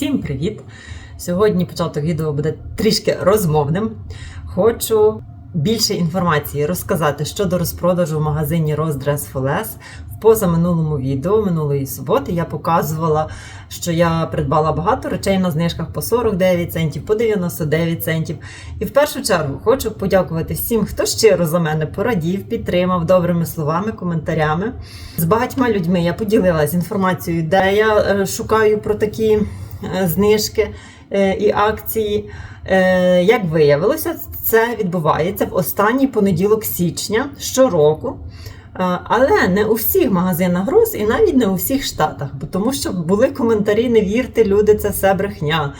Всім привіт! Сьогодні початок відео буде трішки розмовним. Хочу більше інформації розказати щодо розпродажу в магазині for Less. В позаминулому відео минулої суботи я показувала, що я придбала багато речей на знижках по 49 центів, по 99 центів. І в першу чергу хочу подякувати всім, хто щиро за мене порадів, підтримав добрими словами, коментарями. З багатьма людьми я поділилася інформацією, де я е, шукаю про такі знижки е, і акції. Е, Як виявилося, це відбувається в останній понеділок січня щороку. Е, Але не у всіх магазинах Рос і навіть не у всіх штатах, бо тому що були коментарі, не вірте, люди, це все брехня.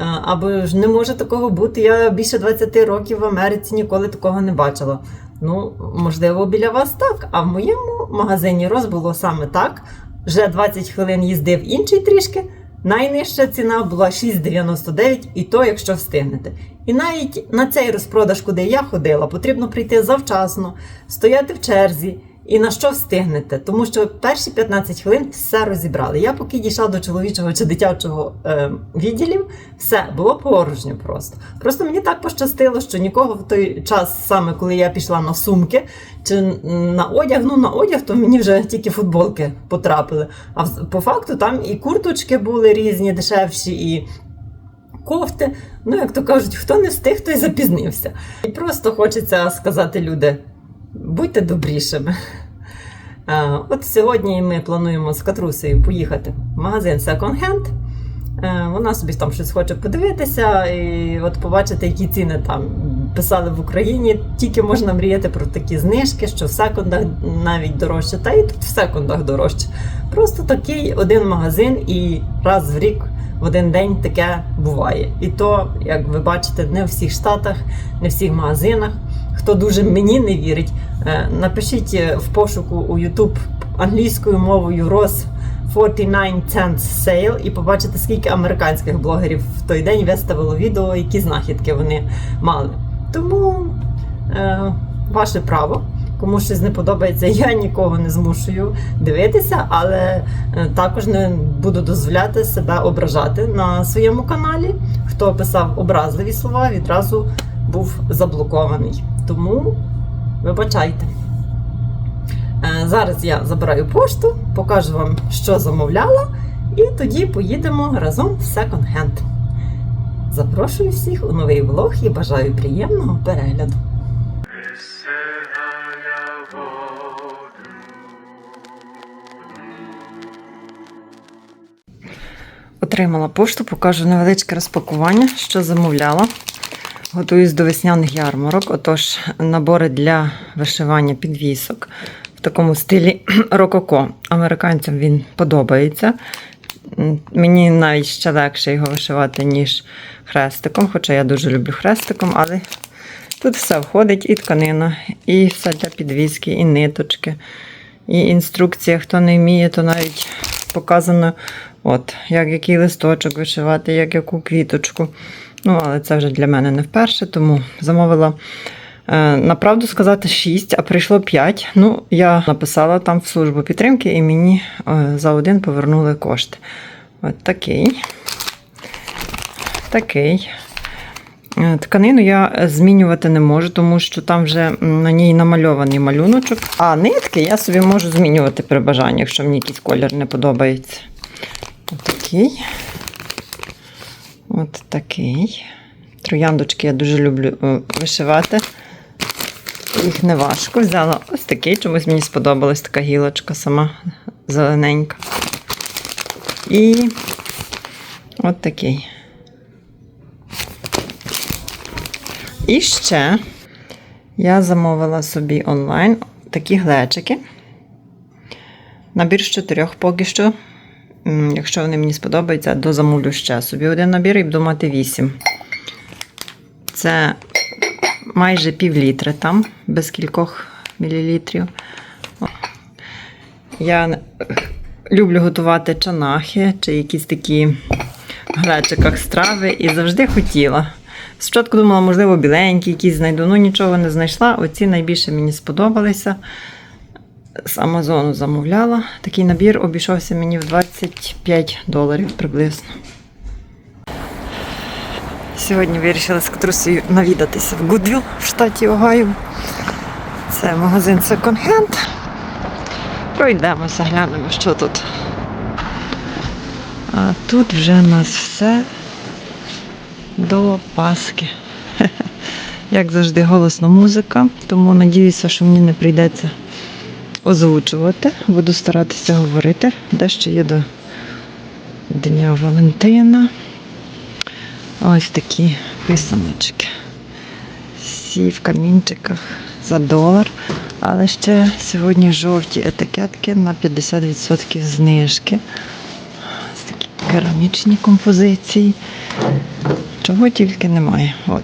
Е, Або ж не може такого бути. Я більше 20 років в Америці ніколи такого не бачила. Ну, можливо, біля вас так. А в моєму магазині Рос було саме так. Вже 20 хвилин їздив інший трішки. Найнижча ціна була 6,99, і то, якщо встигнете. І навіть на цей розпродаж, куди я ходила, потрібно прийти завчасно, стояти в черзі. І на що встигнете? Тому що перші 15 хвилин все розібрали. Я поки дійшла до чоловічого чи дитячого е, відділів, все було порожньо просто. Просто мені так пощастило, що нікого в той час, саме коли я пішла на сумки чи на одяг, ну на одяг, то мені вже тільки футболки потрапили. А по факту там і курточки були різні, дешевші, і кофти. Ну, як то кажуть, хто не встиг, той запізнився. І просто хочеться сказати люди, будьте добрішими. От сьогодні ми плануємо з Катрусею поїхати в магазин Second Hand. Е, Вона собі там щось хоче подивитися і от побачити, які ціни там писали в Україні. Тільки можна мріяти про такі знижки, що в секундах навіть дорожче, та і тут в секундах дорожче. Просто такий один магазин і раз в рік в один день таке буває. І то, як ви бачите, не в всіх штатах, не в всіх магазинах. Хто дуже мені не вірить, е, напишіть е, в пошуку у YouTube англійською мовою Ross 49 cents sale і побачите, скільки американських блогерів в той день виставило відео, які знахідки вони мали. Тому е, ваше право. Кому щось не подобається, я нікого не змушую дивитися, але е, також не буду дозволяти себе ображати на своєму каналі. Хто писав образливі слова, відразу був заблокований. Тому вибачайте. Е, Зараз я забираю пошту, покажу вам, що замовляла, і тоді поїдемо разом в Hand. Запрошую всіх у новий влог і бажаю приємного перегляду. Отримала пошту, покажу невеличке розпакування, що замовляла. Готуюсь до весняних ярмарок. Отож, набори для вишивання підвісок в такому стилі рококо. Американцям він подобається. Мені навіть ще легше його вишивати, ніж хрестиком, хоча я дуже люблю хрестиком, але тут все входить: і тканина, і все для підвіски, і ниточки, і інструкція. Хто не вміє, то навіть показано, от, як який листочок вишивати, як яку квіточку. Ну, але це вже для мене не вперше, тому замовила. е, Направду сказати 6, а прийшло 5. Ну, я написала там в службу підтримки і мені е, за один повернули кошти. От такий. Такий. Е, Тканину я змінювати не можу, тому що там вже на ній намальований малюночок. А нитки я собі можу змінювати при бажанні, якщо мені якийсь колір не подобається. Отакий. От такий. Трояндочки я дуже люблю е, вишивати. Їх не важко. Взяла ось такий, чомусь мені сподобалась така гілочка сама зелененька. І от такий. І ще я замовила собі онлайн такі глечики. Набір з чотирьох поки що. Якщо вони мені сподобаються, дозамовлю ще собі один набір і буду мати вісім. Це майже пів літри там, без кількох мілілітрів. Я люблю готувати чанахи чи якісь такі в глечиках страви і завжди хотіла. Спочатку думала, можливо, біленькі якісь знайду, ну нічого не знайшла. Оці найбільше мені сподобалися. З Амазону замовляла. Такий набір обійшовся мені в 25 доларів приблизно. Сьогодні вирішили з Катрусею навідатися в Гудвіл в штаті Огайо. Це магазин Hand. Пройдемося, глянемо, що тут. А тут вже у нас все до Пасхи. Як завжди, голосна музика, тому надіюся, що мені не прийдеться озвучувати. Буду старатися говорити. Дещо є до Дня Валентина. Ось такі писаночки. Всі в камінчиках за долар. Але ще сьогодні жовті етикетки на 50% знижки. Ось такі керамічні композиції. Чого тільки немає. От.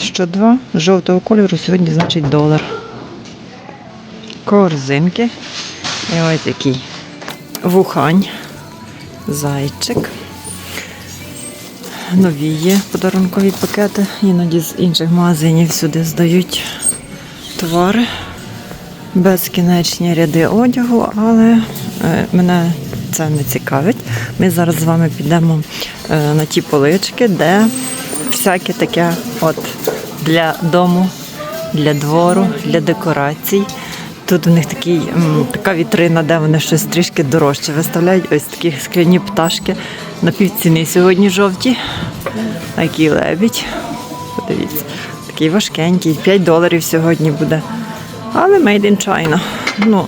Що два жовтого кольору сьогодні значить долар. Корзинки. І ось такий вухань. Зайчик. Нові є подарункові пакети. Іноді з інших магазинів сюди здають товари. Безкінечні ряди одягу, але е, мене це не цікавить. Ми зараз з вами підемо е, на ті полички, де всяке таке от для дому, для двору, для декорацій. Тут у них такий, така вітрина, де вони щось трішки дорожче виставляють. Ось такі скляні пташки на півціни сьогодні жовті. Такий лебідь. Подивіться, такий важкенький, 5 доларів сьогодні буде. Але made in China. Ну,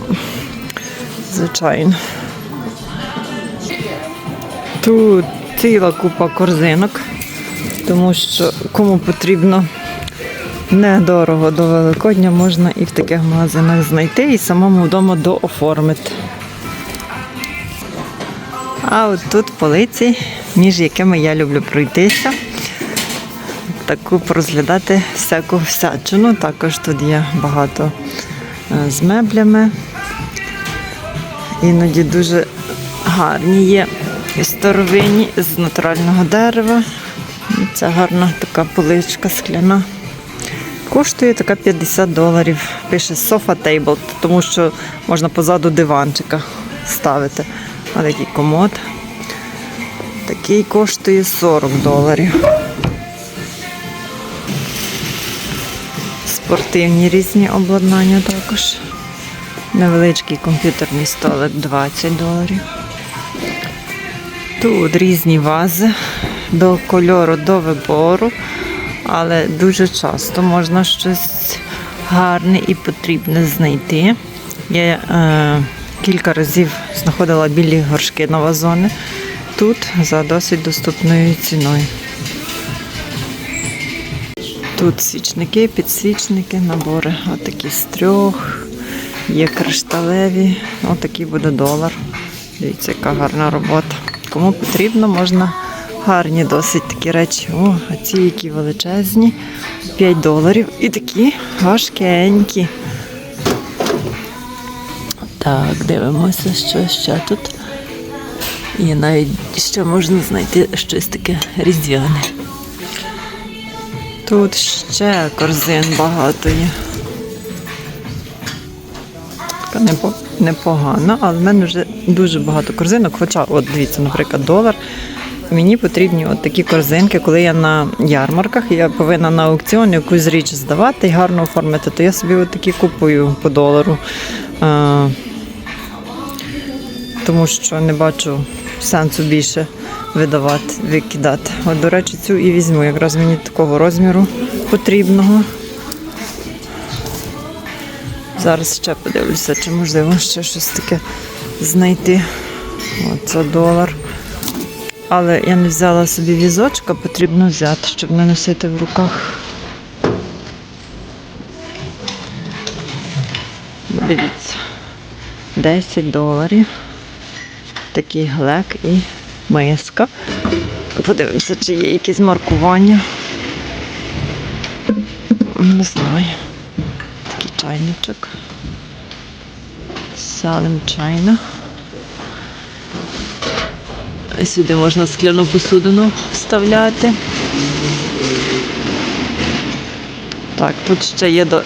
звичайно. Тут ціла купа корзинок, тому що кому потрібно недорого до Великодня, можна і в таких магазинах знайти, і самому вдома дооформити. А от тут полиці, між якими я люблю пройтися, таку порозглядати всяку всячину. Також тут є багато е, з меблями. Іноді дуже гарні є і старовинні з натурального дерева. Це гарна така поличка скляна. Коштує така 50 доларів. Пише sofa table, тому що можна позаду диванчика ставити. А такий комод. Такий коштує 40 доларів. Спортивні різні обладнання також. Невеличкий комп'ютерний столик 20 доларів. Тут різні вази до кольору, до вибору, але дуже часто можна щось гарне і потрібне знайти. Я е, кілька разів знаходила білі горшки на вазони тут за досить доступною ціною. Тут свічники, підсвічники, набори отакі з трьох, є кришталеві, отакий буде долар. Дивіться, яка гарна робота. Кому потрібно, можна гарні досить такі речі. О, а ці які величезні, 5 доларів. І такі важкенькі. Так, дивимося, що ще тут. І навіть ще можна знайти щось таке різдвяне. Тут ще корзин багато є. Така непогана, але в мене вже дуже багато корзинок. Хоча, от дивіться, наприклад, долар. Мені потрібні от такі корзинки, коли я на ярмарках, я повинна на аукціон якусь річ здавати і гарно оформити, то я собі от такі купую по долару. А, тому що не бачу сенсу більше видавати, викидати. От, до речі, цю і візьму. Якраз мені такого розміру потрібного. Зараз ще подивлюся, чи можливо ще щось таке знайти. За долар. Але я не взяла собі візочка, потрібно взяти, щоб не носити в руках. Дивіться. 10 доларів. Такий глек і миска. Подивимося, чи є якісь маркування. Не знаю. Такий чайничок. Салем чайна. Сюди можна скляну посудину вставляти. Так, тут ще є до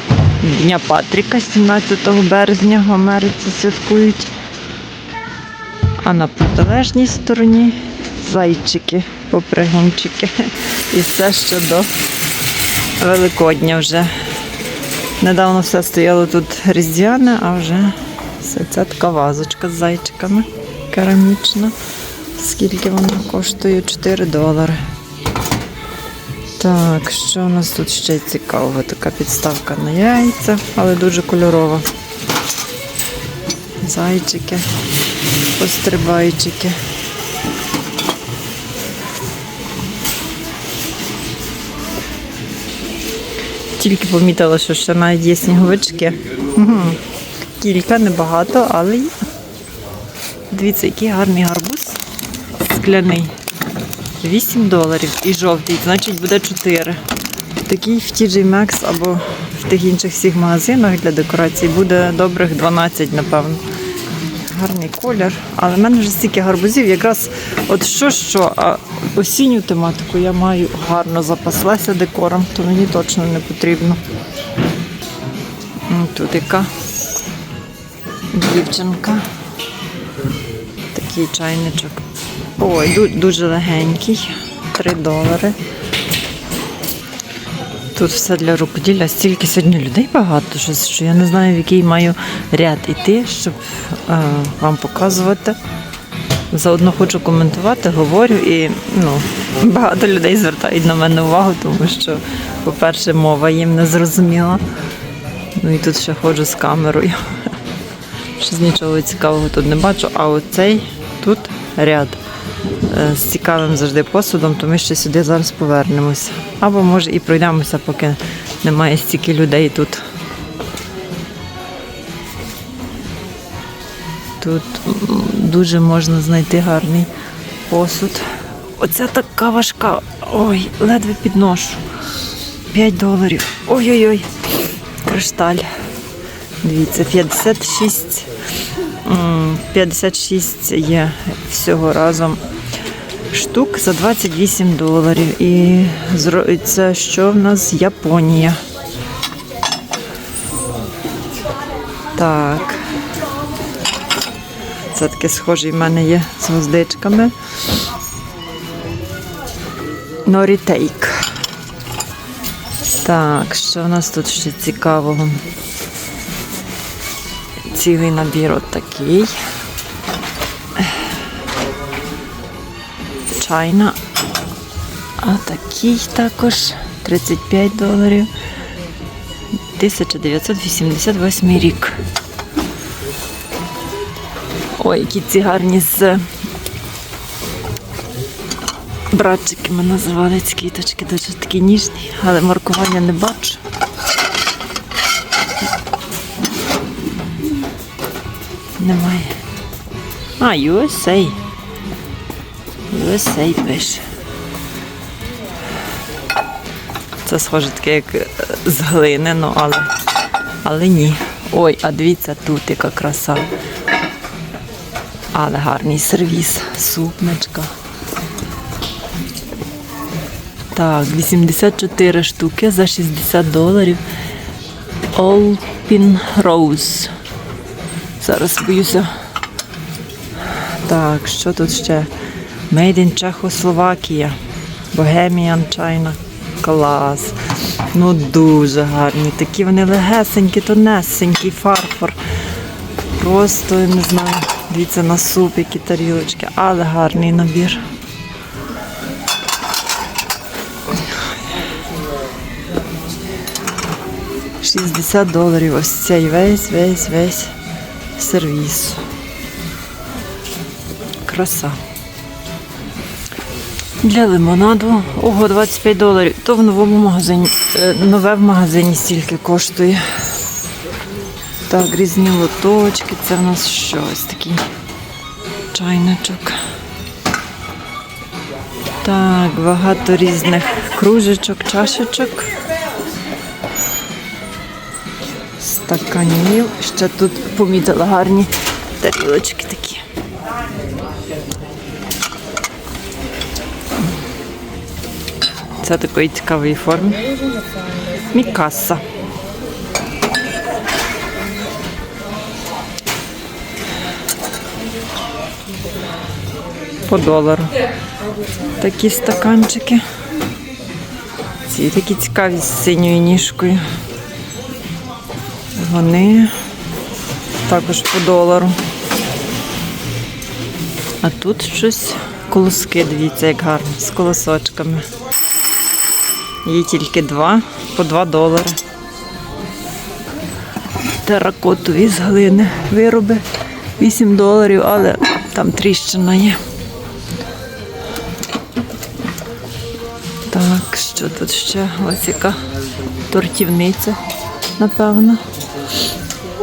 Дня Патріка, 17 березня в Америці святкують. А на протилежній стороні зайчики, попригунчики. І все ще до Великодня вже. Недавно все стояло тут різдвяне, а вже це така вазочка з зайчиками керамічна. Скільки вона коштує? 4 долари. Так, що у нас тут ще цікавого? Така підставка на яйця, але дуже кольорова. Зайчики, пострибайчики. Тільки помітила, що ще навіть є сніговички. Кілька, небагато, але є. Дивіться, який гарний гарбуз скляний. 8 доларів і жовтий, значить буде 4. Такий в TJ Maxx або в тих інших всіх магазинах для декорацій буде добрих 12, напевно. Гарний колір. Але в мене вже стільки гарбузів, якраз от що що, а осінню тематику я маю гарно запаслася декором, то мені точно не потрібно. Тут яка дівчинка. Такий чайничок. Ой, дуже легенький. 3 долари. Тут все для рукоділля. Стільки сьогодні людей багато, що, я не знаю, в який маю ряд іти, щоб е, вам показувати. Заодно хочу коментувати, говорю і ну, багато людей звертають на мене увагу, тому що, по-перше, мова їм не зрозуміла. Ну і тут ще ходжу з камерою. Щось нічого цікавого тут не бачу. А оцей тут ряд з цікавим завжди посудом, то ми ще сюди зараз повернемося. Або може і пройдемося, поки немає стільки людей тут. Тут дуже можна знайти гарний посуд. Оця така важка. Ой, ледве підношу. 5 доларів. Ой-ой-ой. Кришталь. Дивіться, 56. 56 є всього разом штук за 28 доларів. І це що в нас? Японія. Так. Це таке схоже в мене є з гвоздичками. Норітейк. Так, що в нас тут ще цікавого? Цілий набір от такий. Чайна. А такий також 35 доларів. 1988 рік. Ой, які ці гарні з братчиками називали ці квіточки, дуже такі ніжні, але маркування не бачу. Немає. А, USA. USA пише. Це схоже таке, як е, з глини, ну але, але ні. Ой, а дивіться тут яка краса. Але гарний сервіс, супничка. Так, 84 штуки за 60 доларів. Alpin Rose. Зараз боюся. Так, що тут ще? Made in Чехословакія. Bohemian China. Клас. Ну дуже гарні. Такі вони легесенькі, тонесенький фарфор. Просто не знаю. Дивіться на суп, які тарілочки, але гарний набір. Шістдесят доларів. Ось цей весь, весь, весь сервіс. Краса. Для лимонаду. Ого, 25 доларів. То в новому магазині. е, Нове в магазині стільки коштує. Так, різні лоточки. Це в нас щось такий чайничок. Так, багато різних кружечок, чашечок. Стаканів. Ще тут помітила гарні тарілочки такі. Це такої цікавої форми. Мікаса. по долару. Такі стаканчики. Ці такі цікаві з синьою ніжкою. Вони також по долару. А тут щось колоски, дивіться, як гарно, з колосочками. Є тільки два, по два долари. Теракотові з глини вироби 8 доларів, але там тріщина є. Так, що тут ще? Ось яка тортівниця, напевно.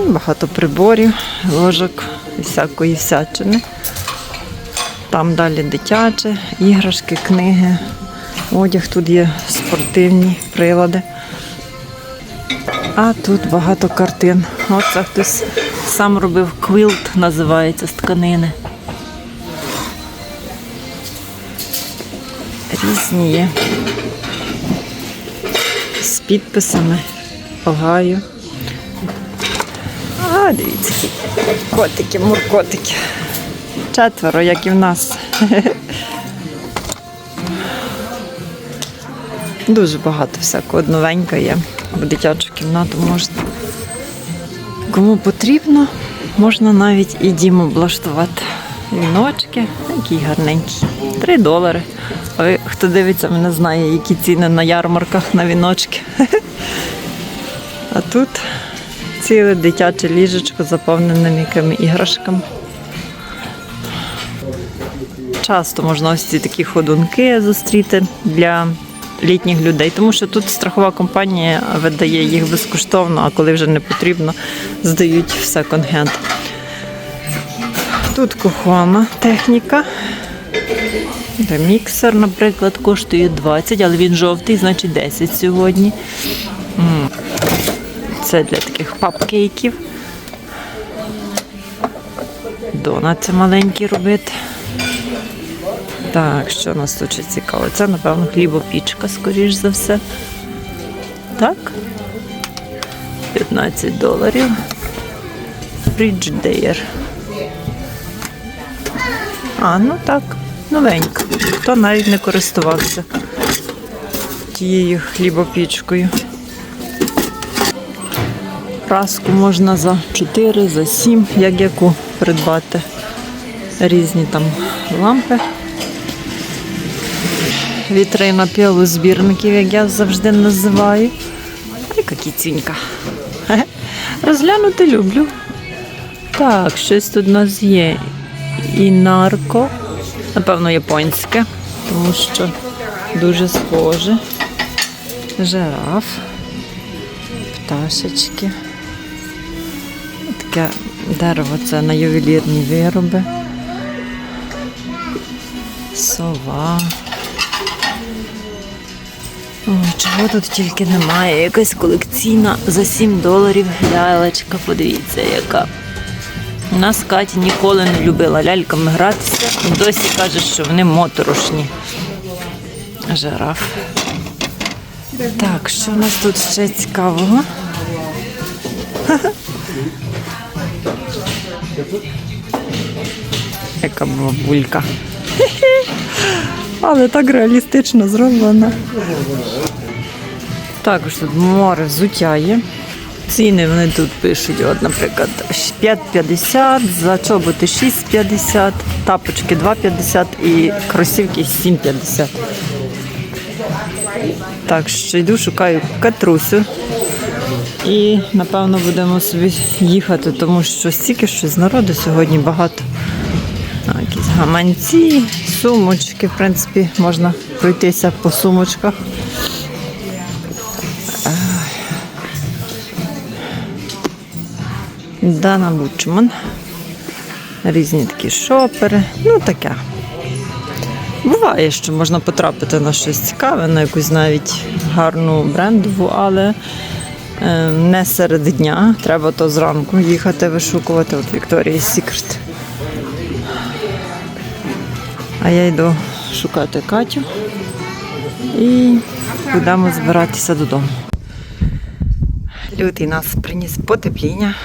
Багато приборів, ложок всякої всячини. Там далі дитяче, іграшки, книги, одяг, тут є спортивні прилади. А тут багато картин. Оце хтось сам робив квілт, називається з тканини. Різні є. З підписами Огайо. А, дивіться, котики, муркотики. Четверо, як і в нас. Дуже багато всякого новенького є. В дитячу кімнату можна. Кому потрібно, можна навіть і дім облаштувати. Віночки, які гарненькі. Три долари. Ви, хто дивиться, мене знає, які ціни на ярмарках на віночки. А тут ціле дитяче ліжечко заповнене м'якими іграшками. Часто можна ось ці такі ходунки зустріти для літніх людей, тому що тут страхова компанія видає їх безкоштовно, а коли вже не потрібно, здають в секонд-хенд. Тут кухонна техніка. Де Міксер, наприклад, коштує 20, але він жовтий, значить 10 сьогодні. Це для таких папкейків. Донати маленькі робити. Так, що нас тут ще цікаво? Це, напевно, хлібопічка, скоріш за все. Так. 15 доларів. Frigidaire. А, ну так, новенька. Хто навіть не користувався тією хлібопічкою. Праску можна за 4, за 7, як яку придбати. Різні там лампи. Вітрина пілозбірників, як я завжди називаю. Ай, яка кіцюнька. Розглянути люблю. Так, щось тут у нас є. І нарко. Напевно, японське, тому що дуже схоже. Жираф, пташечки. Таке дерево це на ювелірні вироби. Сова. Чого тут тільки немає. Якась колекційна за 7 доларів лялечка. Подивіться, яка. У нас Катя ніколи не любила ляльками гратися. Досі каже, що вони моторошні. Жираф. Так, що у нас тут ще цікавого? Яка бабулька. Але так реалістично зроблено. Також тут море взуття є. Ціни вони тут пишуть, от, наприклад, 5,50, за чоботи 6,50, тапочки 2,50 і кросівки 7,50. Так що йду, шукаю катрусю. І напевно будемо собі їхати, тому що стільки щось народу сьогодні багато. Гаманці, сумочки, в принципі, можна пройтися по сумочках. Дана Бучман. Різні такі шопери. Ну таке. Буває, що можна потрапити на щось цікаве, на якусь навіть гарну брендову, але е, не серед дня. Треба то зранку їхати вишукувати от Victoria's Secret. А я йду шукати Катю і будемо збиратися додому. Лютий нас приніс потепління.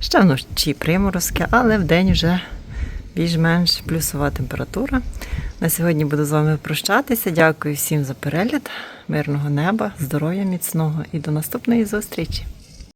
Ще вночі приморозки, але вдень вже більш-менш плюсова температура. На сьогодні буду з вами прощатися. Дякую всім за перегляд, мирного неба, здоров'я міцного і до наступної зустрічі!